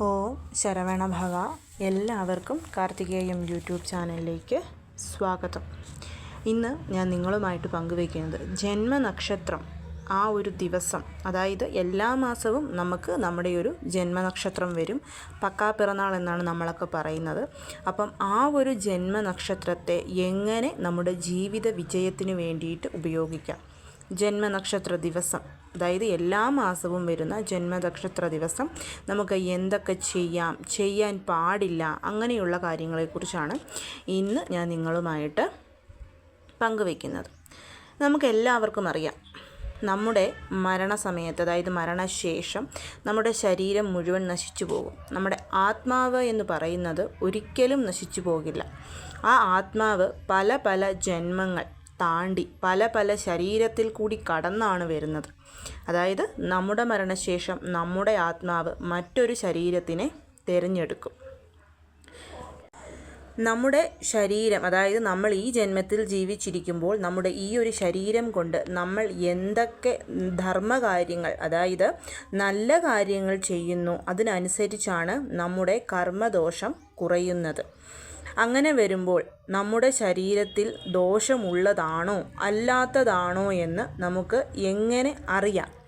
ഓം ശരവണ ഭവ. എല്ലാവർക്കും കാർത്തികേയം യൂട്യൂബ് ചാനലിലേക്ക് സ്വാഗതം. ഇന്ന് ഞാൻ നിങ്ങളുമായിട്ട് പങ്കുവയ്ക്കുന്നത് ജന്മനക്ഷത്രം ആ ഒരു ദിവസം. അതായത് എല്ലാ മാസവും നമുക്ക് നമ്മുടെ ഒരു ജന്മനക്ഷത്രം വരും. പക്കാ പിറന്നാൾ എന്നാണ് നമ്മളൊക്കെ പറയുന്നത്. അപ്പം ആ ഒരു ജന്മനക്ഷത്രത്തെ എങ്ങനെ നമ്മുടെ ജീവിത വിജയത്തിന് വേണ്ടിയിട്ട് ഉപയോഗിക്കാം? ജന്മനക്ഷത്ര ദിവസം. അതായത് എല്ലാ മാസവും വരുന്ന ജന്മനക്ഷത്ര ദിവസം നമുക്ക് എന്തൊക്കെ ചെയ്യാം ചെയ്യാൻ പാടില്ല അങ്ങനെയുള്ള കാര്യങ്ങളെക്കുറിച്ചാണ് ഇന്ന് ഞാൻ നിങ്ങളുമായിട്ട് പങ്കുവയ്ക്കുന്നത്. നമുക്ക് എല്ലാവർക്കും അറിയാം നമ്മുടെ മരണസമയത്ത് അതായത് മരണശേഷം നമ്മുടെ ശരീരം മുഴുവൻ നശിച്ചു പോകും. നമ്മുടെ ആത്മാവ് എന്ന് പറയുന്നത് ഒരിക്കലും നശിച്ചു പോകില്ല. ആ ആത്മാവ് പല പല ജന്മങ്ങൾ താണ്ടി പല പല ശരീരത്തിൽ കൂടി കടന്നാണ് വരുന്നത്. അതായത് നമ്മുടെ മരണശേഷം നമ്മുടെ ആത്മാവ് മറ്റൊരു ശരീരത്തിനെ തിരഞ്ഞെടുക്കും. നമ്മുടെ ശരീരം അതായത് നമ്മൾ ഈ ജന്മത്തിൽ ജീവിച്ചിരിക്കുമ്പോൾ നമ്മുടെ ഈ ഒരു ശരീരം കൊണ്ട് നമ്മൾ എന്തൊക്കെ ധർമ്മകാര്യങ്ങൾ അതായത് നല്ല കാര്യങ്ങൾ ചെയ്യുന്നു അതിനനുസരിച്ചാണ് നമ്മുടെ കർമ്മദോഷം കുറയുന്നത്. അങ്ങനെ വരുമ്പോൾ നമ്മുടെ ശരീരത്തിൽ ദോഷമുള്ളതാണോ അല്ലാത്തതാണോ എന്ന് നമുക്ക് എങ്ങനെ അറിയാം?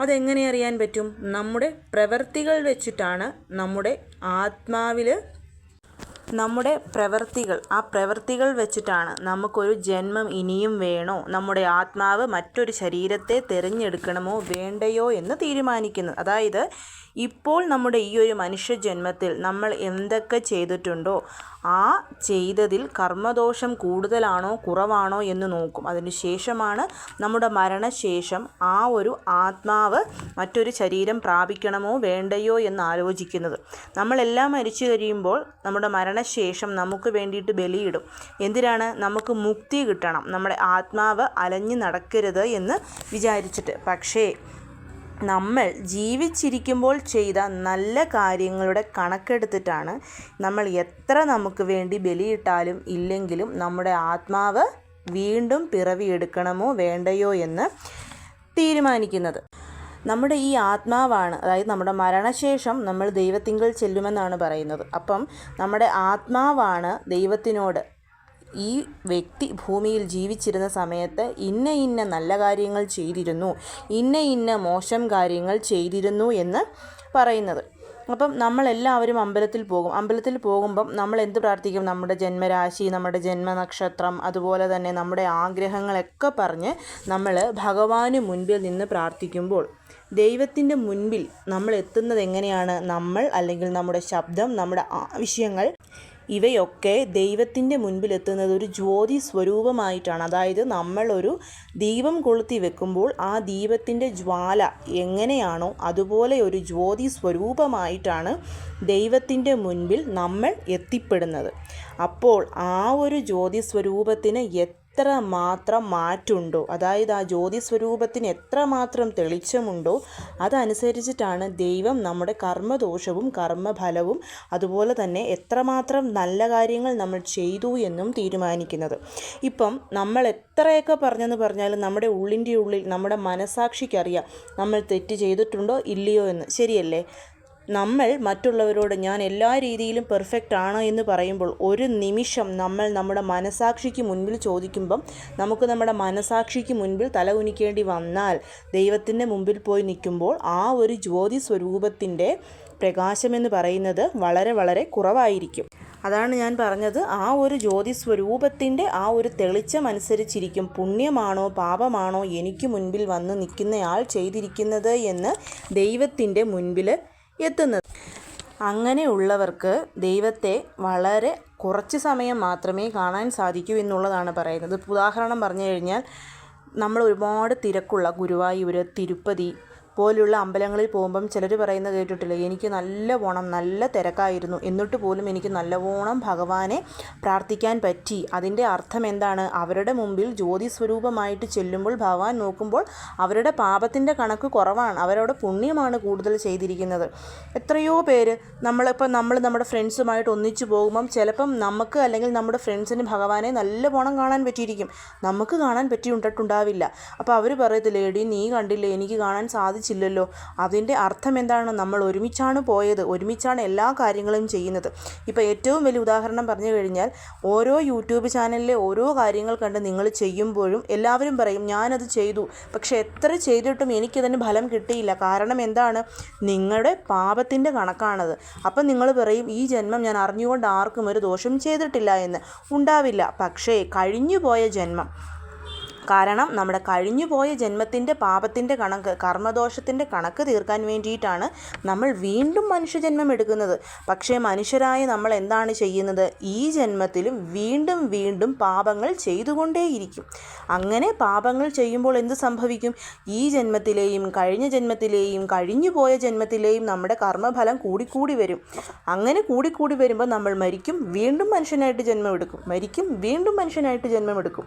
അതെങ്ങനെ അറിയാൻ പറ്റും? നമ്മുടെ പ്രവൃത്തികൾ വെച്ചിട്ടാണ് നമ്മുടെ ആത്മാവിൽ നമ്മുടെ പ്രവൃത്തികൾ ആ പ്രവൃത്തികൾ വെച്ചിട്ടാണ് നമുക്കൊരു ജന്മം ഇനിയും വേണോ? നമ്മുടെ ആത്മാവ് മറ്റൊരു ശരീരത്തെ തിരഞ്ഞെടുക്കണമോ വേണ്ടയോ എന്ന് തീരുമാനിക്കുന്നത്. അതായത് ഇപ്പോൾ നമ്മുടെ ഈ ഒരു മനുഷ്യജന്മത്തിൽ നമ്മൾ എന്തൊക്കെ ചെയ്തിട്ടുണ്ടോ ആ ചെയ്തതിൽ കർമ്മദോഷം കൂടുതലാണോ കുറവാണോ എന്ന് നോക്കും. അതിനുശേഷമാണ് നമ്മുടെ മരണശേഷം ആ ഒരു ആത്മാവ് മറ്റൊരു ശരീരം പ്രാപിക്കണമോ വേണ്ടയോ എന്ന് ആലോചിക്കുന്നത്. നമ്മളെല്ലാം മരിച്ചു കഴിയുമ്പോൾ നമ്മുടെ മരണശേഷം നമുക്ക് വേണ്ടിയിട്ട് ബലിയിടും. എന്തിനാണ്? നമുക്ക് മുക്തി കിട്ടണം. നമ്മുടെ ആത്മാവ് അലഞ്ഞു നടക്കരുത് എന്ന് വിചാരിച്ചിട്ട്. പക്ഷേ നമ്മൾ ജീവിച്ചിരിക്കുമ്പോൾ ചെയ്ത നല്ല കാര്യങ്ങളുടെ കണക്കെടുത്തിട്ടാണ് നമ്മൾ എത്ര നമുക്ക് വേണ്ടി ബലിയിട്ടാലും ഇല്ലെങ്കിലും നമ്മുടെ ആത്മാവ് വീണ്ടും പിറവിയെടുക്കണമോ വേണ്ടയോ എന്ന് തീരുമാനിക്കുന്നത്. നമ്മുടെ ഈ ആത്മാവാണ് അതായത് നമ്മുടെ മരണശേഷം നമ്മൾ ദൈവത്തിങ്കൽ ചെല്ലുമെന്നാണ് പറയുന്നത്. അപ്പം നമ്മുടെ ആത്മാവാണ് ദൈവത്തിനോട് ഈ വ്യക്തി ഭൂമിയിൽ ജീവിച്ചിരുന്ന സമയത്ത് ഇന്ന ഇന്ന നല്ല കാര്യങ്ങൾ ചെയ്തിരുന്നു ഇന്ന ഇന്ന മോശം കാര്യങ്ങൾ ചെയ്തിരുന്നു എന്ന് പറയുന്നത്. അപ്പം നമ്മളെല്ലാവരും അമ്പലത്തിൽ പോകും. അമ്പലത്തിൽ പോകുമ്പം നമ്മൾ എന്ത് പ്രാർത്ഥിക്കും? നമ്മുടെ ജന്മരാശി നമ്മുടെ ജന്മനക്ഷത്രം അതുപോലെ തന്നെ നമ്മുടെ ആഗ്രഹങ്ങളൊക്കെ പറഞ്ഞ് നമ്മൾ ഭഗവാന് മുൻപിൽ നിന്ന് പ്രാർത്ഥിക്കുമ്പോൾ ദൈവത്തിന്റെ മുൻപിൽ നമ്മൾ എത്തുന്നത് എങ്ങനെയാണ്? നമ്മൾ അല്ലെങ്കിൽ നമ്മുടെ ശബ്ദം നമ്മുടെ ആവശ്യങ്ങൾ ഇവയൊക്കെ ദൈവത്തിന്റെ മുൻപിലെത്തുന്നത് ഒരു ജ്യോതി സ്വരൂപമായിട്ടാണ്. അതായത് നമ്മളൊരു ദീപം കൊളുത്തി വെക്കുമ്പോൾ ആ ദീപത്തിന്റെ ജ്വാല എങ്ങനെയാണോ അതുപോലെ ഒരു ജ്യോതി സ്വരൂപമായിട്ടാണ് ദൈവത്തിന്റെ മുൻപിൽ നമ്മൾ എത്തിപ്പെടുന്നത്. അപ്പോൾ ആ ഒരു ജ്യോതി സ്വരൂപത്തിന് എത്ര മാത്രം മാറ്റുണ്ടോ അതായത് ആ ജ്യോതി സ്വരൂപത്തിന് എത്രമാത്രം തെളിച്ചമുണ്ടോ അതനുസരിച്ചിട്ടാണ് ദൈവം നമ്മുടെ കർമ്മദോഷവും കർമ്മഫലവും അതുപോലെ തന്നെ എത്രമാത്രം നല്ല കാര്യങ്ങൾ നമ്മൾ ചെയ്തു എന്നും തീരുമാനിക്കുന്നത്. ഇപ്പം നമ്മൾ എത്രയൊക്കെ പറഞ്ഞെന്ന് പറഞ്ഞാലും നമ്മുടെ ഉള്ളിന്റെ ഉള്ളിൽ നമ്മുടെ മനസാക്ഷിക്കറിയാം നമ്മൾ തെറ്റ് ചെയ്തിട്ടുണ്ടോ ഇല്ലയോ എന്ന്. ശരിയല്ലേ? നമ്മൾ മറ്റുള്ളവരോട് ഞാൻ എല്ലാ രീതിയിലും പെർഫെക്റ്റ് ആണ് എന്ന് പറയുമ്പോൾ ഒരു നിമിഷം നമ്മൾ നമ്മുടെ മനസാക്ഷിക്ക് മുൻപിൽ ചോദിക്കുമ്പം നമുക്ക് നമ്മുടെ മനസാക്ഷിക്ക് മുൻപിൽ തല കുനിക്കേണ്ടി വന്നാൽ ദൈവത്തിന്റെ മുമ്പിൽ പോയി നിൽക്കുമ്പോൾ ആ ഒരു ജ്യോതി സ്വരൂപത്തിന്റെ പ്രകാശമെന്ന് പറയുന്നത് വളരെ വളരെ കുറവായിരിക്കും. അതാണ് ഞാൻ പറഞ്ഞത്. ആ ഒരു ജ്യോതി സ്വരൂപത്തിന്റെ ആ ഒരു തെളിച്ചം അനുസരിച്ചിരിക്കും. പുണ്യമാണോ പാപമാണോ എനിക്ക് മുൻപിൽ വന്ന് നിൽക്കുന്നയാൾ ചെയ്തിരിക്കുന്നത് എന്ന് ദൈവത്തിന്റെ മുൻപിൽ എത്തുന്നത്. അങ്ങനെയുള്ളവർക്ക് ദൈവത്തെ വളരെ കുറച്ച് സമയം മാത്രമേ കാണാൻ സാധിക്കൂ എന്നുള്ളതാണ് പറയുന്നത്. ഉദാഹരണം പറഞ്ഞു കഴിഞ്ഞാൽ നമ്മൾ ഒരുപാട് തിരക്കുള്ള ഗുരുവായൂർ തിരുപ്പതി പോലുള്ള അമ്പലങ്ങളിൽ പോകുമ്പം ചിലർ പറയുന്നത് കേട്ടിട്ടില്ല എനിക്ക് നല്ല ഓണം നല്ല തിരക്കായിരുന്നു എന്നിട്ട് പോലും എനിക്ക് നല്ലവണ്ണം ഭഗവാനെ പ്രാർത്ഥിക്കാൻ പറ്റി. അതിന്റെ അർത്ഥം എന്താണ്? അവരുടെ മുമ്പിൽ ജ്യോതി സ്വരൂപമായിട്ട് ചെല്ലുമ്പോൾ ഭഗവാൻ നോക്കുമ്പോൾ അവരുടെ പാപത്തിന്റെ കണക്ക് കുറവാണ് അവരവിടെ പുണ്യമാണ് കൂടുതൽ ചെയ്തിരിക്കുന്നത്. എത്രയോ പേര് നമ്മളിപ്പോൾ നമ്മൾ നമ്മുടെ ഫ്രണ്ട്സുമായിട്ട് ഒന്നിച്ചു പോകുമ്പം ചിലപ്പം നമുക്ക് അല്ലെങ്കിൽ നമ്മുടെ ഫ്രണ്ട്സിന് ഭഗവാനെ നല്ല പോണം കാണാൻ പറ്റിയിരിക്കും. നമുക്ക് കാണാൻ പറ്റിയിട്ടുണ്ടാവില്ല അപ്പോൾ അവർ പറയത്തില്ല എടി നീ കണ്ടില്ലേ എനിക്ക് കാണാൻ സാധിച്ചു സാധിച്ചില്ലല്ലോ. അതിന്റെ അർത്ഥം എന്താണ്? നമ്മൾ ഒരുമിച്ചാണ് പോയത്. ഒരുമിച്ചാണ് എല്ലാ കാര്യങ്ങളും ചെയ്യുന്നത്. ഇപ്പോൾ ഏറ്റവും വലിയ ഉദാഹരണം പറഞ്ഞു കഴിഞ്ഞാൽ ഓരോ യൂട്യൂബ് ചാനലിലെ ഓരോ കാര്യങ്ങൾ കണ്ട് നിങ്ങൾ ചെയ്യുമ്പോഴും എല്ലാവരും പറയും ഞാനത് ചെയ്തു. പക്ഷേ എത്ര ചെയ്തിട്ടും എനിക്കതിന് ഫലം കിട്ടിയില്ല. കാരണം എന്താണ്? നിങ്ങളുടെ പാപത്തിന്റെ കണക്കാണത്. അപ്പം നിങ്ങൾ പറയും ഈ ജന്മം ഞാൻ അറിഞ്ഞുകൊണ്ട് ആർക്കും ഒരു ദോഷം ചെയ്തിട്ടില്ല എന്ന്. ഉണ്ടാവില്ല. പക്ഷേ കഴിഞ്ഞു പോയ ജന്മം. കാരണം നമ്മുടെ കഴിഞ്ഞു പോയ ജന്മത്തിന്റെ പാപത്തിന്റെ കണക്ക് കർമ്മദോഷത്തിന്റെ കണക്ക് തീർക്കാൻ വേണ്ടിയിട്ടാണ് നമ്മൾ വീണ്ടും മനുഷ്യജന്മം എടുക്കുന്നത്. പക്ഷേ മനുഷ്യരായ നമ്മൾ എന്താണ് ചെയ്യുന്നത്? ഈ ജന്മത്തിലും വീണ്ടും വീണ്ടും പാപങ്ങൾ ചെയ്തുകൊണ്ടേയിരിക്കും. അങ്ങനെ പാപങ്ങൾ ചെയ്യുമ്പോൾ എന്ത് സംഭവിക്കും? ഈ ജന്മത്തിലെയും കഴിഞ്ഞ ജന്മത്തിലെയും കഴിഞ്ഞു പോയ ജന്മത്തിലെയും നമ്മുടെ കർമ്മഫലം കൂടിക്കൂടി വരും. അങ്ങനെ കൂടിക്കൂടി വരുമ്പോൾ നമ്മൾ മരിക്കും വീണ്ടും മനുഷ്യനായിട്ട് ജന്മം എടുക്കും മരിക്കും വീണ്ടും മനുഷ്യനായിട്ട് ജന്മമെടുക്കും.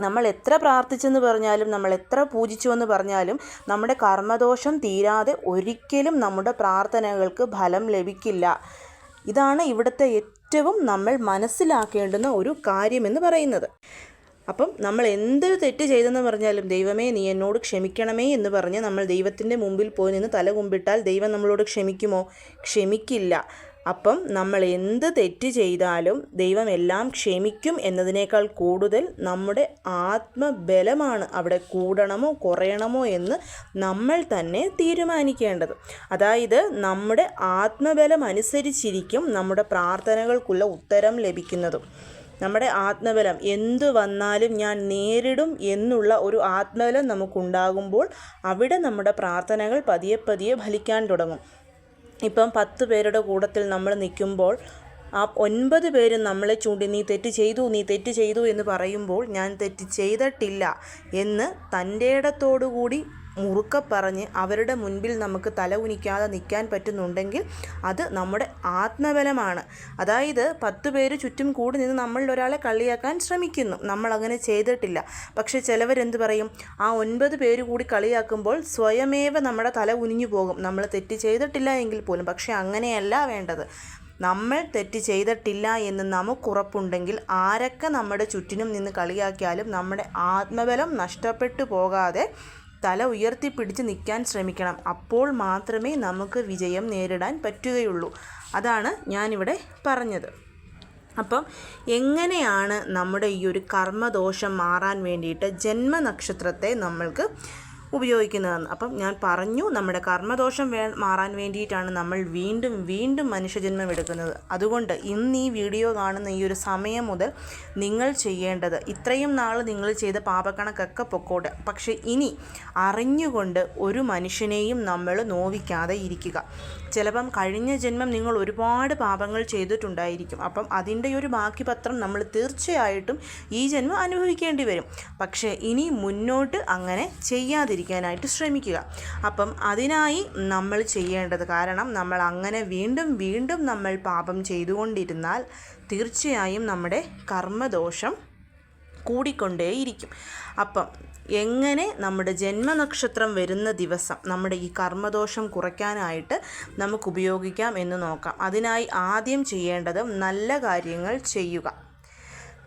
നമ്മൾ എത്ര പ്രാർത്ഥിച്ചെന്ന് പറഞ്ഞാലും നമ്മൾ എത്ര പൂജിച്ചു എന്ന് പറഞ്ഞാലും നമ്മുടെ കർമ്മദോഷം തീരാതെ ഒരിക്കലും നമ്മുടെ പ്രാർത്ഥനകൾക്ക് ഫലം ലഭിക്കില്ല. ഇതാണ് ഇവിടുത്തെ ഏറ്റവും നമ്മൾ മനസ്സിലാക്കേണ്ടുന്ന ഒരു കാര്യമെന്ന് പറയുന്നത്. അപ്പം നമ്മൾ എന്തൊരു തെറ്റ് ചെയ്തെന്ന് പറഞ്ഞാലും ദൈവമേ നീ എന്നോട് ക്ഷമിക്കണമേ എന്ന് പറഞ്ഞ് നമ്മൾ ദൈവത്തിന്റെ മുമ്പിൽ പോയി നിന്ന് തല കുമ്പിട്ടാൽ ദൈവം നമ്മളോട് ക്ഷമിക്കുമോ? ക്ഷമിക്കില്ല. അപ്പം നമ്മൾ എന്ത് തെറ്റ് ചെയ്താലും ദൈവം എല്ലാം ക്ഷമിക്കും എന്നതിനേക്കാൾ കൂടുതൽ നമ്മുടെ ആത്മബലമാണ് അവിടെ കൂടണമോ കുറയണമോ എന്ന് നമ്മൾ തന്നെ തീരുമാനിക്കേണ്ടത്. അതായത് നമ്മുടെ ആത്മബലം അനുസരിച്ചിരിക്കും നമ്മുടെ പ്രാർത്ഥനകൾക്കുള്ള ഉത്തരം ലഭിക്കുന്നതും. നമ്മുടെ ആത്മബലം എന്തു വന്നാലും ഞാൻ നേരിടും എന്നുള്ള ഒരു ആത്മബലം നമുക്കുണ്ടാകുമ്പോൾ അവിടെ നമ്മുടെ പ്രാർത്ഥനകൾ പതിയെ പതിയെ ഫലിക്കാൻ തുടങ്ങും. ഇപ്പം പത്ത് പേരുടെ കൂട്ടത്തിൽ നമ്മൾ നിൽക്കുമ്പോൾ ആ ഒൻപത് പേരും നമ്മളെ ചൂണ്ടി നീ തെറ്റ് ചെയ്തു നീ തെറ്റ് ചെയ്തു എന്ന് പറയുമ്പോൾ ഞാൻ തെറ്റ് ചെയ്തിട്ടില്ല എന്ന് തന്റെ ഇടത്തോടുകൂടി മുറുക്ക പറഞ്ഞ് അവരുടെ മുൻപിൽ നമുക്ക് തല ഉനിക്കാതെ നിൽക്കാൻ പറ്റുന്നുണ്ടെങ്കിൽ അത് നമ്മുടെ ആത്മബലമാണ്. അതായത് പത്ത് പേര് ചുറ്റും കൂടി നിന്ന് നമ്മളിൽ ഒരാളെ കളിയാക്കാൻ ശ്രമിക്കുന്നു. നമ്മൾ അങ്ങനെ ചെയ്തിട്ടില്ല. പക്ഷേ ചിലവരെന്ത് പറയും? ആ ഒൻപത് പേര് കൂടി കളിയാക്കുമ്പോൾ സ്വയമേവ നമ്മുടെ തല ഉനിഞ്ഞു പോകും. നമ്മൾ തെറ്റ് ചെയ്തിട്ടില്ല എങ്കിൽ പോലും. പക്ഷേ അങ്ങനെയല്ല വേണ്ടത്. നമ്മൾ തെറ്റ് ചെയ്തിട്ടില്ല എന്ന് നമുക്കുറപ്പുണ്ടെങ്കിൽ ആരൊക്കെ നമ്മുടെ ചുറ്റിനും നിന്ന് കളിയാക്കിയാലും നമ്മുടെ ആത്മബലം നഷ്ടപ്പെട്ടു പോകാതെ തല ഉയർത്തിപ്പിടിച്ച് നിൽക്കാൻ ശ്രമിക്കണം. അപ്പോൾ മാത്രമേ നമുക്ക് വിജയം നേരിടാൻ പറ്റുകയുള്ളൂ. അതാണ് ഞാനിവിടെ പറഞ്ഞത്. അപ്പം എങ്ങനെയാണ് നമ്മുടെ ഈ ഒരു കർമ്മദോഷം മാറാൻ വേണ്ടിയിട്ട് ജന്മനക്ഷത്രത്തെ നമ്മൾക്ക് ഉപയോഗിക്കുന്നതെന്ന്. അപ്പം ഞാൻ പറഞ്ഞു നമ്മുടെ കർമ്മദോഷം വേ മാറാൻ വേണ്ടിയിട്ടാണ് നമ്മൾ വീണ്ടും വീണ്ടും മനുഷ്യജന്മം എടുക്കുന്നത്. അതുകൊണ്ട് ഇന്ന് ഈ വീഡിയോ കാണുന്ന ഈ ഒരു സമയം മുതൽ നിങ്ങൾ ചെയ്യേണ്ടത് ഇത്രയും നാൾ നിങ്ങൾ ചെയ്ത പാപക്കണക്കൊക്കെ പൊക്കോട്ടെ. പക്ഷേ ഇനി അറിഞ്ഞുകൊണ്ട് ഒരു മനുഷ്യനെയും നമ്മൾ നോവിക്കാതെ ഇരിക്കുക. ചിലപ്പം കഴിഞ്ഞ ജന്മം നിങ്ങൾ ഒരുപാട് പാപങ്ങൾ ചെയ്തിട്ടുണ്ടായിരിക്കും. അപ്പം അതിന്റെ ഒരു ബാക്കി പത്രം നമ്മൾ തീർച്ചയായിട്ടും ഈ ജന്മം അനുഭവിക്കേണ്ടി വരും. പക്ഷേ ഇനി മുന്നോട്ട് അങ്ങനെ ചെയ്യാതിരിക്കാനായിട്ട് ശ്രമിക്കുക. അപ്പം അതിനായി നമ്മൾ ചെയ്യേണ്ടത് കാരണം നമ്മൾ അങ്ങനെ വീണ്ടും വീണ്ടും നമ്മൾ പാപം ചെയ്തുകൊണ്ടിരുന്നാൽ തീർച്ചയായും നമ്മുടെ കർമ്മദോഷം കൂടിക്കൊണ്ടേയിരിക്കും. അപ്പം എങ്ങനെ നമ്മുടെ ജന്മനക്ഷത്രം വരുന്ന ദിവസം നമ്മുടെ ഈ കർമ്മദോഷം കുറയ്ക്കാനായിട്ട് നമുക്ക് ഉപയോഗിക്കാം എന്ന് നോക്കാം. അതിനായി ആദ്യം ചെയ്യേണ്ടത് നല്ല കാര്യങ്ങൾ ചെയ്യുക.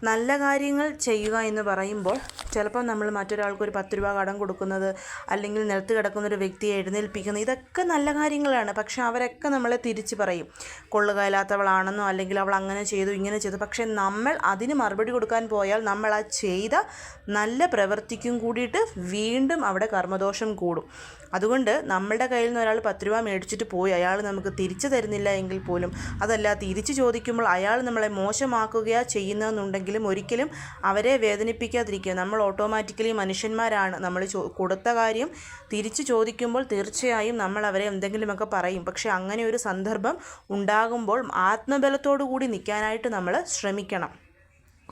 നല്ല കാര്യങ്ങൾ ചെയ്യുക എന്ന് പറയുമ്പോൾ ചിലപ്പോൾ നമ്മൾ മറ്റൊരാൾക്ക് ഒരു പത്ത് രൂപ കടം കൊടുക്കുന്നത് അല്ലെങ്കിൽ നിലത്ത് കിടക്കുന്ന ഒരു വ്യക്തിയെ എഴുന്നേൽപ്പിക്കുന്നത് ഇതൊക്കെ നല്ല കാര്യങ്ങളാണ്. പക്ഷെ അവരൊക്കെ നമ്മളെ തിരിച്ച് പറയും. കൊള്ളുകയില്ലാത്തവളാണെന്നോ അല്ലെങ്കിൽ അവൾ അങ്ങനെ ചെയ്തു ഇങ്ങനെ ചെയ്തു. പക്ഷേ നമ്മൾ അതിന് മറുപടി കൊടുക്കാൻ പോയാൽ നമ്മൾ ആ ചെയ്ത നല്ല പ്രവൃത്തിക്കും കൂടിയിട്ട് വീണ്ടും അവിടെ കർമ്മദോഷം കൂടും. അതുകൊണ്ട് നമ്മളുടെ കയ്യിൽ നിന്ന് ഒരാൾ പത്ത് രൂപ മേടിച്ചിട്ട് പോയി അയാൾ നമുക്ക് തിരിച്ചു തരുന്നില്ല എങ്കിൽ പോലും. അതല്ല തിരിച്ചു ചോദിക്കുമ്പോൾ അയാൾ നമ്മളെ മോശമാക്കുകയാണ് മോശമാക്കുകയാ ചെയ്യുന്നതെന്നുണ്ടെങ്കിലും ഒരിക്കലും അവരെ വേദനിപ്പിക്കാതിരിക്കുക. നമ്മൾ ഓട്ടോമാറ്റിക്കലി മനുഷ്യന്മാരാണ്. നമ്മൾ കൊടുത്ത കാര്യം തിരിച്ചു ചോദിക്കുമ്പോൾ തീർച്ചയായും നമ്മൾ അവരെ എന്തെങ്കിലുമൊക്കെ പറയും. പക്ഷേ അങ്ങനെ ഒരു സന്ദർഭം ഉണ്ടാകുമ്പോൾ ആത്മബലത്തോടു കൂടി നിൽക്കാനായിട്ട് നമ്മൾ ശ്രമിക്കണം.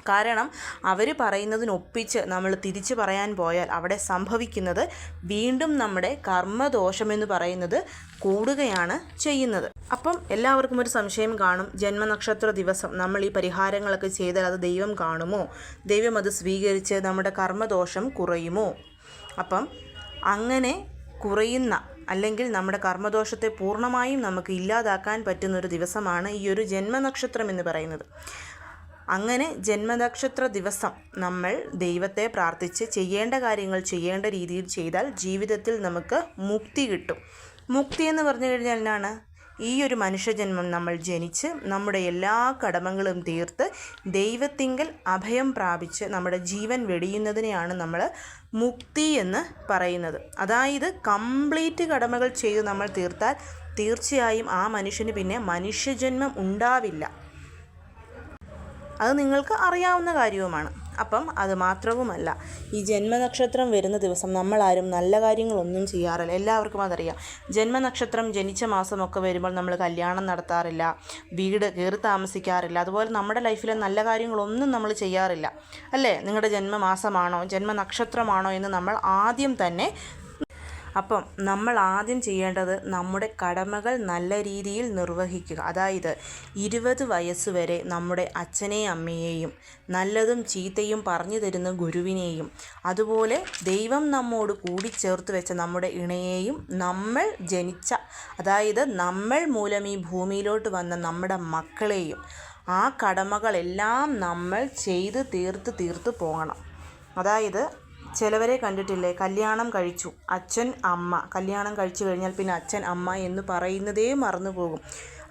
കാരണം അവർ പറയുന്നതിനൊപ്പിച്ച് നമ്മൾ തിരിച്ചു പറയാൻ പോയാൽ അവിടെ സംഭവിക്കുന്നത് വീണ്ടും നമ്മുടെ കർമ്മദോഷമെന്ന് പറയുന്നത് കൂടുകയാണ് ചെയ്യുന്നത്. അപ്പം എല്ലാവർക്കും ഒരു സംശയം കാണും. ജന്മനക്ഷത്ര ദിവസം നമ്മൾ ഈ പരിഹാരങ്ങളൊക്കെ ചെയ്താൽ അത് ദൈവം കാണുമോ? ദൈവം അത് സ്വീകരിച്ച് നമ്മുടെ കർമ്മദോഷം കുറയുമോ? അപ്പം അങ്ങനെ കുറയുന്ന അല്ലെങ്കിൽ നമ്മുടെ കർമ്മദോഷത്തെ പൂർണമായും നമുക്ക് ഇല്ലാതാക്കാൻ പറ്റുന്ന ഒരു ദിവസമാണ് ഈ ഒരു ജന്മനക്ഷത്രം എന്ന് പറയുന്നത്. അങ്ങനെ ജന്മനക്ഷത്ര ദിവസം നമ്മൾ ദൈവത്തെ പ്രാർത്ഥിച്ച് ചെയ്യേണ്ട കാര്യങ്ങൾ ചെയ്യേണ്ട രീതിയിൽ ചെയ്താൽ ജീവിതത്തിൽ നമുക്ക് മുക്തി കിട്ടും. മുക്തി എന്ന് പറഞ്ഞു കഴിഞ്ഞാൽ എന്നാണ്? ഈ ഒരു മനുഷ്യജന്മം നമ്മൾ ജനിച്ച് നമ്മുടെ എല്ലാ കടമകളും തീർത്ത് ദൈവത്തിങ്കൽ അഭയം പ്രാപിച്ച് നമ്മുടെ ജീവൻ വെടിയുന്നതിനെയാണ് നമ്മൾ മുക്തി എന്ന് പറയുന്നത്. അതായത് കംപ്ലീറ്റ് കടമകൾ ചെയ്ത് നമ്മൾ തീർത്താൽ തീർച്ചയായും ആ മനുഷ്യന് പിന്നെ മനുഷ്യജന്മം ഉണ്ടാവില്ല. അത് നിങ്ങൾക്ക് അറിയാവുന്ന കാര്യവുമാണ്. അപ്പം അത് മാത്രവുമല്ല ഈ ജന്മനക്ഷത്രം വരുന്ന ദിവസം നമ്മളാരും നല്ല കാര്യങ്ങളൊന്നും ചെയ്യാറില്ല. എല്ലാവർക്കും അതറിയാം. ജന്മനക്ഷത്രം ജനിച്ച മാസമൊക്കെ വരുമ്പോൾ നമ്മൾ കല്യാണം നടത്താറില്ല വീട് കയറി താമസിക്കാറില്ല അതുപോലെ നമ്മുടെ ലൈഫിലെ നല്ല കാര്യങ്ങളൊന്നും നമ്മൾ ചെയ്യാറില്ല. അല്ലേ? നിങ്ങളുടെ ജന്മമാസമാണോ ജന്മനക്ഷത്രമാണോ എന്ന് നമ്മൾ ആദ്യം തന്നെ അപ്പം നമ്മൾ ആദ്യം ചെയ്യേണ്ടത് നമ്മുടെ കടമകൾ നല്ല രീതിയിൽ നിർവഹിക്കുക. അതായത് ഇരുപത് വയസ്സ് വരെ നമ്മുടെ അച്ഛനെയും അമ്മയെയും നല്ലതും ചീത്തയും പറഞ്ഞു തരുന്ന ഗുരുവിനെയും അതുപോലെ ദൈവം നമ്മോട് കൂടി ചേർത്ത് വെച്ച നമ്മുടെ ഇണയെയും നമ്മൾ ജനിച്ച അതായത് നമ്മൾ മൂലം ഈ ഭൂമിയിലോട്ട് വന്ന നമ്മുടെ മക്കളെയും ആ കടമകളെല്ലാം നമ്മൾ ചെയ്ത് തീർത്ത് തീർത്ത് പോകണം. അതായത് ചിലവരെ കണ്ടിട്ടില്ലേ? കല്യാണം കഴിച്ചു. അച്ഛൻ അമ്മ. കല്യാണം കഴിച്ചു കഴിഞ്ഞാൽ പിന്നെ അച്ഛൻ അമ്മ എന്ന് പറയുന്നതേ മറന്നു പോകും.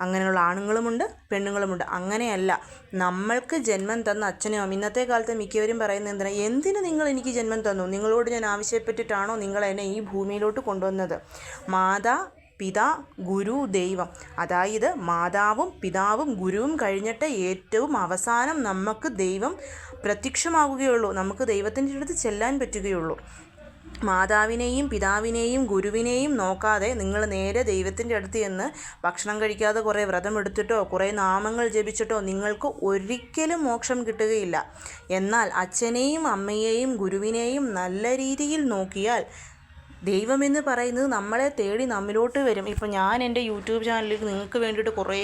അങ്ങനെയുള്ള ആണുങ്ങളുമുണ്ട് പെണ്ണുങ്ങളുമുണ്ട്. അങ്ങനെയല്ല. നമ്മൾക്ക് ജന്മം തന്ന അച്ഛനും അമ്മ ഇന്നത്തെ കാലത്ത് മിക്കവരും പറയുന്നത് എന്തിനാ? എന്തിനു നിങ്ങൾ എനിക്ക് ജന്മം തന്നു? നിങ്ങളോട് ഞാൻ ആവശ്യപ്പെട്ടിട്ടാണോ നിങ്ങൾ എന്നെ ഈ ഭൂമിയിലോട്ട് കൊണ്ടുവന്നത്? മാതാ പിതാ ഗുരു ദൈവം. അതായത് മാതാവും പിതാവും ഗുരുവും കഴിഞ്ഞിട്ട് ഏറ്റവും അവസാനം നമുക്ക് ദൈവം പ്രത്യക്ഷമാകുകയുള്ളൂ നമുക്ക് ദൈവത്തിന്റെ അടുത്ത് ചെല്ലാൻ പറ്റുകയുള്ളൂ. മാതാവിനെയും പിതാവിനെയും ഗുരുവിനെയും നോക്കാതെ നിങ്ങൾ നേരെ ദൈവത്തിന്റെ അടുത്ത് ചെന്ന് ഭക്ഷണം കഴിക്കാതെ കുറേ വ്രതം എടുത്തിട്ടോ കുറേ നാമങ്ങൾ ജപിച്ചിട്ടോ നിങ്ങൾക്ക് ഒരിക്കലും മോക്ഷം കിട്ടുകയില്ല. എന്നാൽ അച്ഛനെയും അമ്മയെയും ഗുരുവിനെയും നല്ല രീതിയിൽ നോക്കിയാൽ ദൈവമെന്ന് പറയുന്നത് നമ്മളെ തേടി നമ്മിലോട്ട് വരും. ഇപ്പം ഞാൻ എന്റെ യൂട്യൂബ് ചാനലിൽ നിങ്ങൾക്ക് വേണ്ടിയിട്ട് കുറേ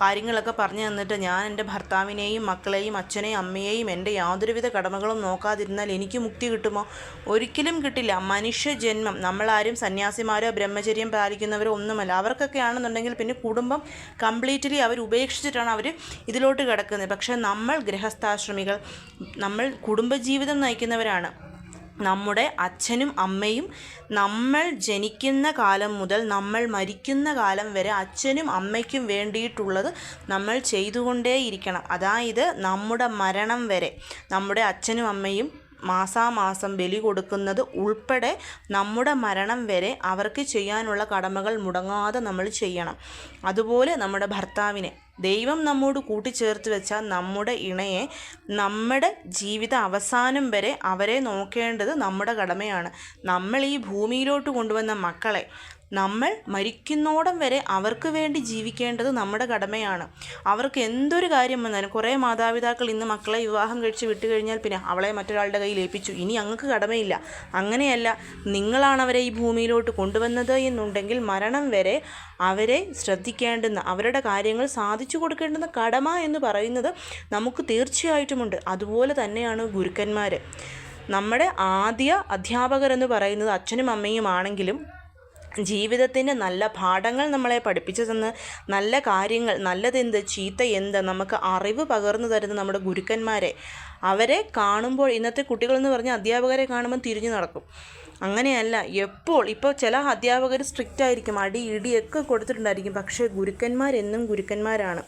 കാര്യങ്ങളൊക്കെ പറഞ്ഞു തന്നിട്ട് ഞാൻ എന്റെ ഭർത്താവിനെയും മക്കളെയും അച്ഛനെയും അമ്മയെയും എന്റെ യാതൊരുവിധ കടമകളും നോക്കാതിരുന്നാൽ എനിക്ക് മുക്തി കിട്ടുമോ? ഒരിക്കലും കിട്ടില്ല. മനുഷ്യ മനുഷ്യജന്മം. നമ്മളാരും സന്യാസിമാരോ ബ്രഹ്മചര്യം പാലിക്കുന്നവരോ ഒന്നുമല്ല. അവർക്കൊക്കെ ആണെന്നുണ്ടെങ്കിൽ പിന്നെ കുടുംബം കംപ്ലീറ്റ്ലി അവർ ഉപേക്ഷിച്ചിട്ടാണ് അവർ ഇതിലോട്ട് കിടക്കുന്നത്. പക്ഷേ നമ്മൾ ഗൃഹസ്ഥാശ്രമികൾ നമ്മൾ കുടുംബജീവിതം നയിക്കുന്നവരാണ്. നമ്മുടെ അച്ഛനും അമ്മയും നമ്മൾ ജനിക്കുന്ന കാലം മുതൽ നമ്മൾ മരിക്കുന്ന കാലം വരെ അച്ഛനും അമ്മയ്ക്കും വേണ്ടിയിട്ടുള്ളത് നമ്മൾ ചെയ്തുകൊണ്ടേയിരിക്കണം. അതായത് നമ്മുടെ മരണം വരെ നമ്മുടെ അച്ഛനും അമ്മയും മാസാമാസം ബലി കൊടുക്കുന്നത് ഉൾപ്പെടെ നമ്മുടെ മരണം വരെ അവർക്ക് ചെയ്യാനുള്ള കടമകൾ മുടങ്ങാതെ നമ്മൾ ചെയ്യണം. അതുപോലെ നമ്മുടെ ഭർത്താവിനെ ദൈവം നമ്മോട് കൂട്ടിച്ചേർത്ത് വെച്ച നമ്മുടെ ഇണയെ നമ്മുടെ ജീവിത അവസാനം വരെ അവരെ നോക്കേണ്ടത് നമ്മുടെ കടമയാണ്. നമ്മൾ ഈ ഭൂമിയിലോട്ട് കൊണ്ടുവന്ന മക്കളെ നമ്മൾ മരിക്കുന്നോടം വരെ അവർക്ക് വേണ്ടി ജീവിക്കേണ്ടത് നമ്മുടെ കടമയാണ്. അവർക്ക് എന്തൊരു കാര്യം വന്നാലും കുറേ മാതാപിതാക്കൾ ഇന്ന് മക്കളെ വിവാഹം കഴിച്ച് വിട്ടു കഴിഞ്ഞാൽ പിന്നെ അവളെ മറ്റൊരാളുടെ കയ്യിൽ ഏൽപ്പിച്ചു. ഇനി അങ്ങക്ക് കടമയില്ല. അങ്ങനെയല്ല നിങ്ങളാണ് അവരെ ഈ ഭൂമിയിലോട്ട് കൊണ്ടുവന്നത് എന്നുണ്ടെങ്കിൽ മരണം വരെ അവരെ ശ്രദ്ധിക്കേണ്ടുന്ന അവരുടെ കാര്യങ്ങൾ സാധിച്ചു കൊടുക്കേണ്ടുന്ന കടമ എന്ന് പറയുന്നത് നമുക്ക് തീർച്ചയായിട്ടുമുണ്ട്. അതുപോലെ തന്നെയാണ് ഗുരുക്കന്മാർ നമ്മുടെ ആദ്യ അധ്യാപകരെന്ന് പറയുന്നത് അച്ഛനും അമ്മയും ആണെങ്കിലും ജീവിതത്തിന്റെ നല്ല പാഠങ്ങൾ നമ്മളെ പഠിപ്പിച്ചു തന്ന് നല്ല കാര്യങ്ങൾ നല്ലതെന്ത് ചീത്ത എന്ത് നമുക്ക് അറിവ് പകർന്നു തരുന്ന നമ്മുടെ ഗുരുക്കന്മാരെ. അവരെ കാണുമ്പോൾ ഇന്നത്തെ കുട്ടികളെന്ന് പറഞ്ഞാൽ അധ്യാപകരെ കാണുമ്പോൾ തിരിഞ്ഞു നടക്കും. അങ്ങനെയല്ല എപ്പോൾ ഇപ്പോൾ ചില അധ്യാപകർ സ്ട്രിക്റ്റ് ആയിരിക്കും. അടി ഇടിയൊക്കെ കൊടുത്തിട്ടുണ്ടായിരിക്കും. പക്ഷേ ഗുരുക്കന്മാരെന്നും ഗുരുക്കന്മാരാണ്.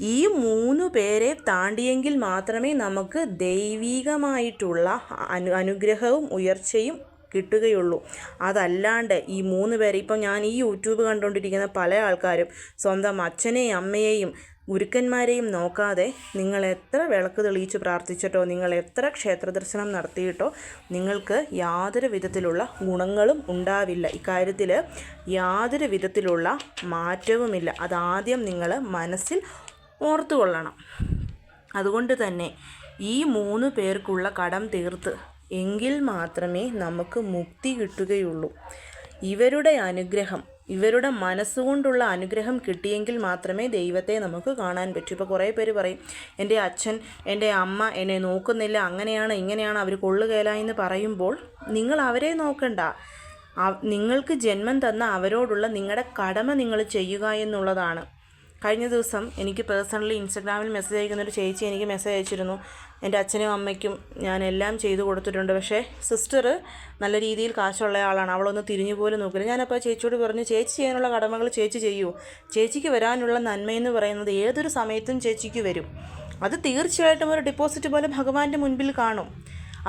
ഈ മൂന്ന് പേരെ താണ്ടിയെങ്കിൽ മാത്രമേ നമുക്ക് ദൈവികമായിട്ടുള്ള അനു അനുഗ്രഹവും ഉയർച്ചയും കിട്ടുകയുള്ളൂ. അതല്ലാണ്ട് ഈ മൂന്ന് പേരെ ഇപ്പം ഞാൻ ഈ യൂട്യൂബ് കണ്ടുകൊണ്ടിരിക്കുന്ന പല ആൾക്കാരും സ്വന്തം അച്ഛനെയും അമ്മയെയും ഗുരുക്കന്മാരെയും നോക്കാതെ നിങ്ങൾ എത്ര വിളക്ക് തെളിയിച്ച് പ്രാർത്ഥിച്ചിട്ടോ നിങ്ങൾ എത്ര ക്ഷേത്ര ദർശനം നടത്തിയിട്ടോ നിങ്ങൾക്ക് യാതൊരു വിധത്തിലുള്ള ഗുണങ്ങളും ഉണ്ടാവില്ല. ഇക്കാര്യത്തിൽ യാതൊരു വിധത്തിലുള്ള മാറ്റവുമില്ല. അതാദ്യം നിങ്ങൾ മനസ്സിൽ ഓർത്തുകൊള്ളണം. അതുകൊണ്ട് തന്നെ ഈ മൂന്ന് പേർക്കുള്ള കടം തീർത്ത് എങ്കിൽ മാത്രമേ നമുക്ക് മുക്തി കിട്ടുകയുള്ളൂ. ഇവരുടെ അനുഗ്രഹം ഇവരുടെ മനസ്സുകൊണ്ടുള്ള അനുഗ്രഹം കിട്ടിയെങ്കിൽ മാത്രമേ ദൈവത്തെ നമുക്ക് കാണാൻ പറ്റൂ. ഇപ്പോൾ കുറേ പേര് പറയും എന്റെ അച്ഛൻ എന്റെ അമ്മ എന്നെ നോക്കുന്നില്ല അങ്ങനെയാണ് ഇങ്ങനെയാണ് അവർ കൊള്ളുകയില്ല എന്ന് പറയുമ്പോൾ നിങ്ങൾ അവരെ നോക്കണ്ട. നിങ്ങൾക്ക് ജന്മം തന്ന അവരോടുള്ള നിങ്ങളുടെ കടമ നിങ്ങൾ ചെയ്യുക എന്നുള്ളതാണ്. കഴിഞ്ഞ ദിവസം എനിക്ക് പേഴ്സണലി ഇൻസ്റ്റഗ്രാമിൽ മെസ്സേജ് അയക്കുന്ന ഒരു ചേച്ചി എനിക്ക് മെസ്സേജ് അയച്ചിരുന്നു. എന്റെ അച്ഛനും അമ്മയ്ക്കും ഞാൻ എല്ലാം ചെയ്തു കൊടുത്തിട്ടുണ്ട്. പക്ഷേ സിസ്റ്റർ നല്ല രീതിയിൽ കാശുള്ള ആളാണ്. അവളൊന്ന് തിരിഞ്ഞു പോലും നോക്കില്ല. ഞാനപ്പോൾ ചേച്ചിയോട് പറഞ്ഞു ചേച്ചി ചെയ്യാനുള്ള കടമകൾ ചേച്ചി ചെയ്യൂ. ചേച്ചിക്ക് വരാനുള്ള നന്മയെന്ന് പറയുന്നത് ഏതൊരു സമയത്തും ചേച്ചിക്ക് വരും. അത് തീർച്ചയായിട്ടും ഒരു ഡിപ്പോസിറ്റ് പോലെ ഭഗവാന്റെ മുൻപിൽ കാണും.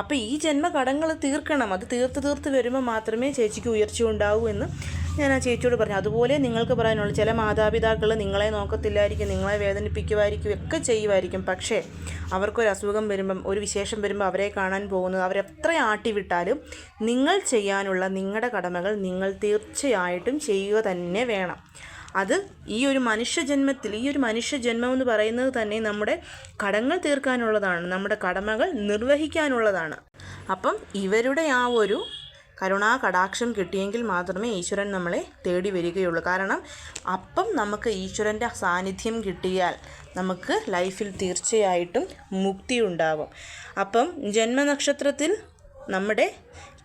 അപ്പോൾ ഈ ജന്മ കടങ്ങൾ തീർക്കണം. അത് തീർത്ത് തീർത്ത് വരുമ്പോൾ മാത്രമേ ചേച്ചിക്ക് ഉയർച്ച ഉണ്ടാവൂ എന്ന് ഞാൻ ആ ചേച്ചിയോട് പറഞ്ഞു അതുപോലെ നിങ്ങൾക്ക് പറയാനുള്ളൂ ചില മാതാപിതാക്കൾ നിങ്ങളെ നോക്കത്തില്ലായിരിക്കും നിങ്ങളെ വേദനിപ്പിക്കുമായിരിക്കും ഒക്കെ ചെയ്യുമായിരിക്കും പക്ഷേ അവർക്കൊരു അസുഖം വരുമ്പം ഒരു വിശേഷം വരുമ്പോൾ അവരെ കാണാൻ പോകുന്നത് അവരെത്ര ആട്ടിവിട്ടാലും നിങ്ങൾ ചെയ്യാനുള്ള നിങ്ങളുടെ കടമകൾ നിങ്ങൾ തീർച്ചയായിട്ടും ചെയ്യുക തന്നെ വേണം. അത് ഈ ഒരു മനുഷ്യജന്മത്തിൽ ഈ ഒരു മനുഷ്യജന്മം എന്ന് പറയുന്നത് തന്നെ നമ്മുടെ കടങ്ങൾ തീർക്കാനുള്ളതാണ് നമ്മുടെ കടമകൾ നിർവഹിക്കാനുള്ളതാണ്. അപ്പം ഇവരുടെ ആ ഒരു കരുണാ കടാക്ഷം കിട്ടിയെങ്കിൽ മാത്രമേ ഈശ്വരൻ നമ്മളെ തേടി വരികയുള്ളൂ. കാരണം അപ്പം നമുക്ക് ഈശ്വരന്റെ സാന്നിധ്യം കിട്ടിയാൽ നമുക്ക് ലൈഫിൽ തീർച്ചയായിട്ടും മുക്തി ഉണ്ടാവും അപ്പം ജന്മനക്ഷത്രത്തിൽ നമ്മുടെ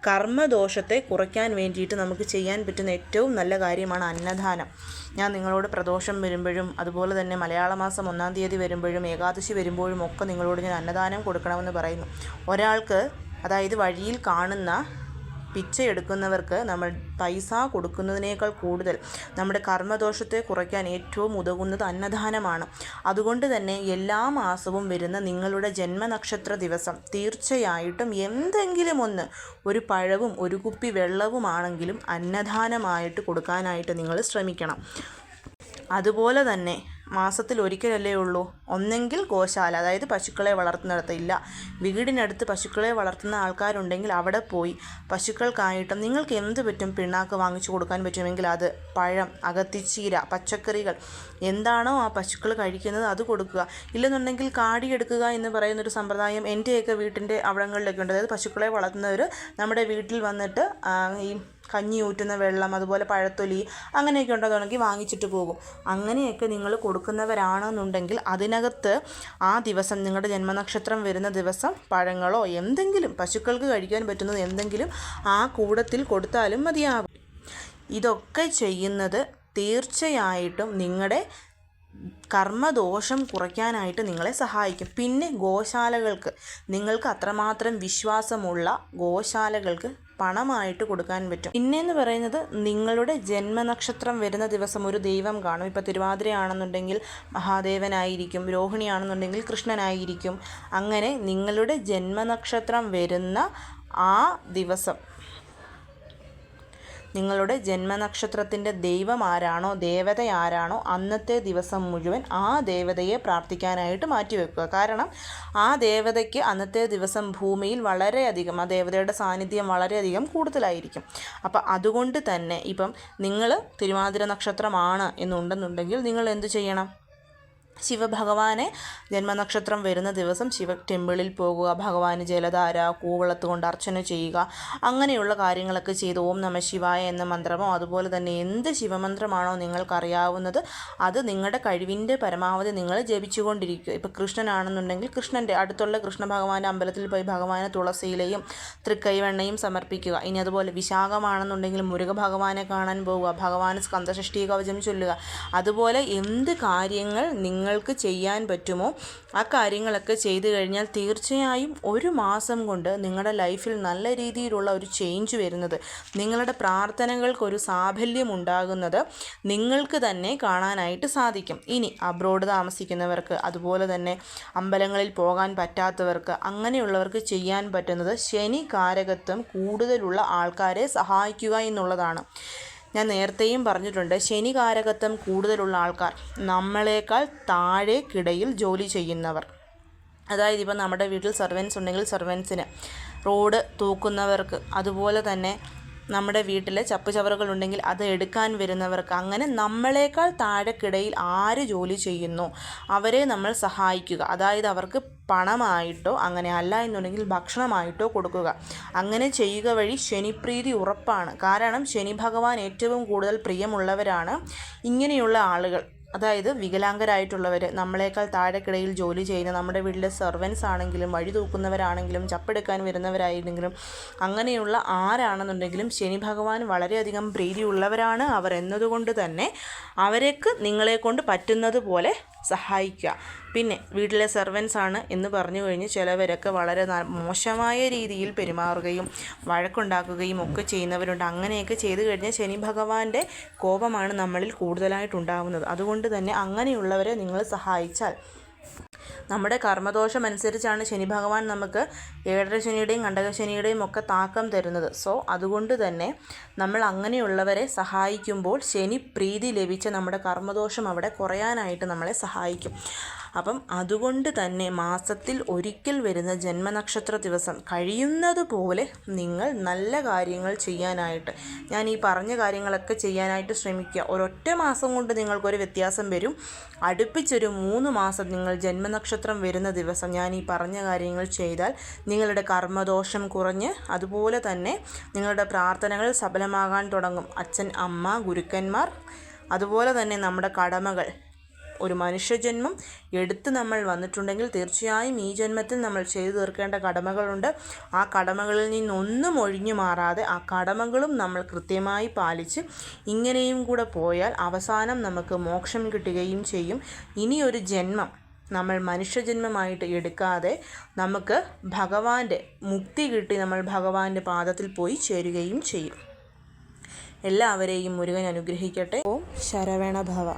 കർമ്മദോഷത്തെ കുറയ്ക്കാൻ വേണ്ടിയിട്ട് നമുക്ക് ചെയ്യാൻ പറ്റുന്ന ഏറ്റവും നല്ല കാര്യമാണ് അന്നദാനം. ഞാൻ നിങ്ങളോട് പ്രദോഷം വരുമ്പോഴും അതുപോലെ തന്നെ മലയാള മാസം ഒന്നാം തീയതി വരുമ്പോഴും ഏകാദശി വരുമ്പോഴും ഒക്കെ നിങ്ങളോട് ഞാൻ അന്നദാനം കൊടുക്കണമെന്ന് പറയുന്നു. ഒരാൾക്ക് അതായത് വഴിയിൽ കാണുന്ന പിച്ചയെടുക്കുന്നവർക്ക് നമ്മൾ പൈസ കൊടുക്കുന്നതിനേക്കാൾ കൂടുതൽ നമ്മുടെ കർമ്മദോഷത്തെ കുറയ്ക്കാൻ ഏറ്റവും ഉതകുന്നത് അന്നദാനമാണ്. അതുകൊണ്ട് തന്നെ എല്ലാ മാസവും വരുന്ന നിങ്ങളുടെ ജന്മനക്ഷത്ര ദിവസം തീർച്ചയായിട്ടും എന്തെങ്കിലും ഒന്ന് ഒരു പഴവും ഒരു കുപ്പി വെള്ളവുമാണെങ്കിലും അന്നദാനമായിട്ട് കൊടുക്കാനായിട്ട് നിങ്ങൾ ശ്രമിക്കണം. അതുപോലെ തന്നെ മാസത്തിൽ ഒരിക്കലല്ലേ ഉള്ളൂ. ഒന്നെങ്കിൽ ഗോശാല അതായത് പശുക്കളെ വളർത്തുന്നിടത്ത് ഇല്ല. വീടിനടുത്ത് പശുക്കളെ വളർത്തുന്ന ആൾക്കാരുണ്ടെങ്കിൽ അവിടെ പോയി പശുക്കൾക്കായിട്ടും നിങ്ങൾക്ക് എന്ത് പറ്റും? പിണ്ണാക്ക് വാങ്ങിച്ചു കൊടുക്കാൻ പറ്റുമെങ്കിൽ അത് പഴം അകത്തിച്ചീര പച്ചക്കറികൾ. എന്താണോ ആ പശുക്കൾ കഴിക്കുന്നത് അത് കൊടുക്കുക. ഇല്ലെന്നുണ്ടെങ്കിൽ കാടിയെടുക്കുക എന്ന് പറയുന്നൊരു സമ്പ്രദായം എന്റെയൊക്കെ വീട്ടിന്റെ അവിടങ്ങളിലൊക്കെ ഉണ്ട്. അതായത് പശുക്കളെ വളർത്തുന്നവർ നമ്മുടെ വീട്ടിൽ വന്നിട്ട് ഈ കഞ്ഞി ഊറ്റുന്ന വെള്ളം അതുപോലെ പഴത്തൊലി അങ്ങനെയൊക്കെ ഉണ്ടെന്നുണ്ടെങ്കിൽ വാങ്ങിച്ചിട്ട് പോകും. അങ്ങനെയൊക്കെ നിങ്ങൾ കൊടുക്കുന്നവരാണെന്നുണ്ടെങ്കിൽ അതിനകത്ത് ആ ദിവസം നിങ്ങളുടെ ജന്മനക്ഷത്രം വരുന്ന ദിവസം പഴങ്ങളോ എന്തെങ്കിലും പശുക്കൾക്ക് കഴിക്കാൻ പറ്റുന്നത് എന്തെങ്കിലും ആ കൂടത്തിൽ കൊടുത്താലും മതിയാകും ഇതൊക്കെ ചെയ്യുന്നത് തീർച്ചയായിട്ടും നിങ്ങളുടെ കർമ്മദോഷം കുറയ്ക്കാനായിട്ട് നിങ്ങളെ സഹായിക്കും. പിന്നെ ഗോശാലകൾക്ക് നിങ്ങൾക്ക് അത്രമാത്രം വിശ്വാസമുള്ള ഗോശാലകൾക്ക് പണമായിട്ട് കൊടുക്കാൻ പറ്റും. പിന്നെന്ന് പറയുന്നത് നിങ്ങളുടെ ജന്മനക്ഷത്രം വരുന്ന ദിവസം ഒരു ദൈവം കാണും. ഇപ്പോൾ തിരുവാതിരയാണെന്നുണ്ടെങ്കിൽ മഹാദേവനായിരിക്കും രോഹിണിയാണെന്നുണ്ടെങ്കിൽ കൃഷ്ണനായിരിക്കും. അങ്ങനെ നിങ്ങളുടെ ജന്മനക്ഷത്രം വരുന്ന ആ ദിവസം നിങ്ങളുടെ ജന്മനക്ഷത്രത്തിന്റെ ദൈവം ആരാണോ ദേവത ആരാണോ അന്നത്തെ ദിവസം മുഴുവൻ ആ ദേവതയെ പ്രാർത്ഥിക്കാനായിട്ട് മാറ്റിവെക്കുക. കാരണം ആ ദേവതയ്ക്ക് അന്നത്തെ ദിവസം ഭൂമിയിൽ വളരെയധികം ആ ദേവതയുടെ സാന്നിധ്യം വളരെയധികം കൂടുതലായിരിക്കും. അപ്പം അതുകൊണ്ട് തന്നെ ഇപ്പം നിങ്ങൾ തിരുവാതിര നക്ഷത്രമാണ് എന്നുണ്ടെന്നുണ്ടെങ്കിൽ നിങ്ങൾ എന്ത് ചെയ്യണം? ശിവഭഗവാനെ ജന്മനക്ഷത്രം വരുന്ന ദിവസം ശിവ ടെമ്പിളിൽ പോകുക ഭഗവാന് ജലധാര കൂവളത്ത് കൊണ്ട് അർച്ചന ചെയ്യുക അങ്ങനെയുള്ള കാര്യങ്ങളൊക്കെ ചെയ്ത് ഓം നമ ശിവായ എന്ന മന്ത്രമോ അതുപോലെ തന്നെ എന്ത് ശിവമന്ത്രമാണോ നിങ്ങൾക്കറിയാവുന്നത് അത് നിങ്ങളുടെ കഴിവിന്റെ പരമാവധി നിങ്ങൾ ജപിച്ചുകൊണ്ടിരിക്കുക. ഇപ്പോൾ കൃഷ്ണനാണെന്നുണ്ടെങ്കിൽ കൃഷ്ണന്റെ അടുത്തുള്ള കൃഷ്ണ ഭഗവാന്റെ അമ്പലത്തിൽ പോയി ഭഗവാന് തുളസിയിലയും തൃക്കൈവെണ്ണയും സമർപ്പിക്കുക. ഇനി അതുപോലെ വിശാഖമാണെന്നുണ്ടെങ്കിൽ മുരുക ഭഗവാനെ കാണാൻ പോവുക ഭഗവാന് സ്കന്ദഷഷ്ടി കവചം ചൊല്ലുക. അതുപോലെ എന്ത് കാര്യങ്ങൾ നിങ്ങൾ നിങ്ങൾക്ക് ചെയ്യാൻ പറ്റുമോ? ആ കാര്യങ്ങളൊക്കെ ചെയ്തു കഴിഞ്ഞാൽ തീർച്ചയായും ഒരു മാസം കൊണ്ട് നിങ്ങളുടെ ലൈഫിൽ നല്ല രീതിയിലുള്ള ഒരു ചേഞ്ച് വരുന്നത് നിങ്ങളുടെ പ്രാർത്ഥനകൾക്കൊരു സാഫല്യം ഉണ്ടാകുന്നത് നിങ്ങൾക്ക് തന്നെ കാണാനായിട്ട് സാധിക്കും. ഇനി അബ്രോഡ് താമസിക്കുന്നവർക്ക് അതുപോലെ തന്നെ അമ്പലങ്ങളിൽ പോകാൻ പറ്റാത്തവർക്ക് അങ്ങനെയുള്ളവർക്ക് ചെയ്യാൻ പറ്റുന്നത് ശനി കാരകത്വം കൂടുതലുള്ള ആൾക്കാരെ സഹായിക്കുക എന്നുള്ളതാണ്. ഞാൻ നേരത്തെയും പറഞ്ഞിട്ടുണ്ട് ശനി കാരകത്വം കൂടുതലുള്ള ആൾക്കാർ നമ്മളെക്കാൾ താഴേക്കിടയിൽ ജോലി ചെയ്യുന്നവർ. അതായത് ഇപ്പം നമ്മുടെ വീട്ടിൽ സർവൻസ് ഉണ്ടെങ്കിൽ സർവൻസിന് റോഡ് തൂക്കുന്നവർക്ക് അതുപോലെ തന്നെ നമ്മുടെ വീട്ടിൽ ചപ്പ് ചവറുകളുണ്ടെങ്കിൽ അത് എടുക്കാൻ വരുന്നവർക്ക് അങ്ങനെ നമ്മളെക്കാൾ താഴെക്കിടയിൽ ആര് ജോലി ചെയ്യുന്നു അവരെ നമ്മൾ സഹായിക്കുക. അതായത് അവർക്ക് പണമായിട്ടോ അങ്ങനെ അല്ല എന്നുണ്ടെങ്കിൽ ഭക്ഷണമായിട്ടോ കൊടുക്കുക. അങ്ങനെ ചെയ്യുക വഴി ശനിപ്രീതി ഉറപ്പാണ്. കാരണം ശനി ഭഗവാൻ ഏറ്റവും കൂടുതൽ പ്രിയമുള്ളവരാണ് ഇങ്ങനെയുള്ള ആളുകൾ. അതായത് വികലാംഗരായിട്ടുള്ളവർ നമ്മളെക്കാൾ താഴെക്കിടയിൽ ജോലി ചെയ്യുന്ന നമ്മുടെ വീട്ടിലെ സെർവൻസ് ആണെങ്കിലും വഴി തൂക്കുന്നവരാണെങ്കിലും ചപ്പെടുക്കാൻ വരുന്നവരായിരുന്നെങ്കിലും അങ്ങനെയുള്ള ആരാണെന്നുണ്ടെങ്കിലും ശനി ഭഗവാൻ വളരെയധികം പ്രീതിയുള്ളവരാണ്. അവർ എന്നതുകൊണ്ട് തന്നെ അവർക്ക് നിങ്ങളെ കൊണ്ട് പറ്റുന്നത് പോലെ സഹായിക്കുക. പിന്നെ വീട്ടിലെ സെർവൻസ് ആണ് എന്ന് പറഞ്ഞു കഴിഞ്ഞ് ചിലവരൊക്കെ വളരെ മോശമായ രീതിയിൽ പെരുമാറുകയും വഴക്കുണ്ടാക്കുകയും ഒക്കെ ചെയ്യുന്നവരുണ്ട്. അങ്ങനെയൊക്കെ ചെയ്തു കഴിഞ്ഞാൽ ശനി ഭഗവാന്റെ കോപമാണ് നമ്മളിൽ കൂടുതലായിട്ടുണ്ടാവുന്നത്. അതുകൊണ്ട് തന്നെ അങ്ങനെയുള്ളവരെ നിങ്ങൾ സഹായിച്ചാൽ നമ്മുടെ കർമ്മദോഷം അനുസരിച്ചാണ് ശനി ഭഗവാൻ നമുക്ക് ഏഴര ശനിയുടെയും കണ്ടകശനിയുടെയും ഒക്കെ താക്കം തരുന്നത്. സോ അതുകൊണ്ട് തന്നെ നമ്മൾ അങ്ങനെയുള്ളവരെ സഹായിക്കുമ്പോൾ ശനി പ്രീതി ലഭിച്ച നമ്മുടെ കർമ്മദോഷം അവിടെ കുറയാനായിട്ട് നമ്മളെ സഹായിക്കും. അപ്പം അതുകൊണ്ട് തന്നെ മാസത്തിൽ ഒരിക്കൽ വരുന്ന ജന്മനക്ഷത്ര ദിവസം കഴിയുന്നത് പോലെ നിങ്ങൾ നല്ല കാര്യങ്ങൾ ചെയ്യാനായിട്ട് ഞാൻ ഈ പറഞ്ഞ കാര്യങ്ങളൊക്കെ ചെയ്യാനായിട്ട് ശ്രമിക്കുക. ഒരൊറ്റ മാസം കൊണ്ട് നിങ്ങൾക്കൊരു വ്യത്യാസം വരും. അടുപ്പിച്ചൊരു മൂന്ന് മാസം നിങ്ങൾ ജന്മനക്ഷത്രം വരുന്ന ദിവസം ഞാൻ ഈ പറഞ്ഞ കാര്യങ്ങൾ ചെയ്താൽ നിങ്ങളുടെ കർമ്മദോഷം കുറഞ്ഞ് അതുപോലെ തന്നെ നിങ്ങളുടെ പ്രാർത്ഥനകൾ സഫലമാകാൻ തുടങ്ങും. അച്ഛൻ അമ്മ ഗുരുക്കന്മാർ അതുപോലെ തന്നെ നമ്മുടെ കടമകൾ. ഒരു മനുഷ്യജന്മം എടുത്ത് നമ്മൾ വന്നിട്ടുണ്ടെങ്കിൽ തീർച്ചയായും ഈ ജന്മത്തിൽ നമ്മൾ ചെയ്തു തീർക്കേണ്ട കടമകളുണ്ട്. ആ കടമകളിൽ നിന്നൊന്നും ഒഴിഞ്ഞു മാറാതെ ആ കടമകളും നമ്മൾ കൃത്യമായി പാലിച്ച് ഇങ്ങനെയും കൂടെ പോയാൽ അവസാനം നമുക്ക് മോക്ഷം കിട്ടുകയും ചെയ്യും. ഇനിയൊരു ജന്മം നമ്മൾ മനുഷ്യജന്മമായിട്ട് എടുക്കാതെ നമുക്ക് ഭഗവാന്റെ മുക്തി കിട്ടി നമ്മൾ ഭഗവാന്റെ പാദത്തിൽ പോയി ചേരുകയും ചെയ്യും. എല്ലാവരെയും മുരുകൻ അനുഗ്രഹിക്കട്ടെ. ഓം ശരവണ ഭവ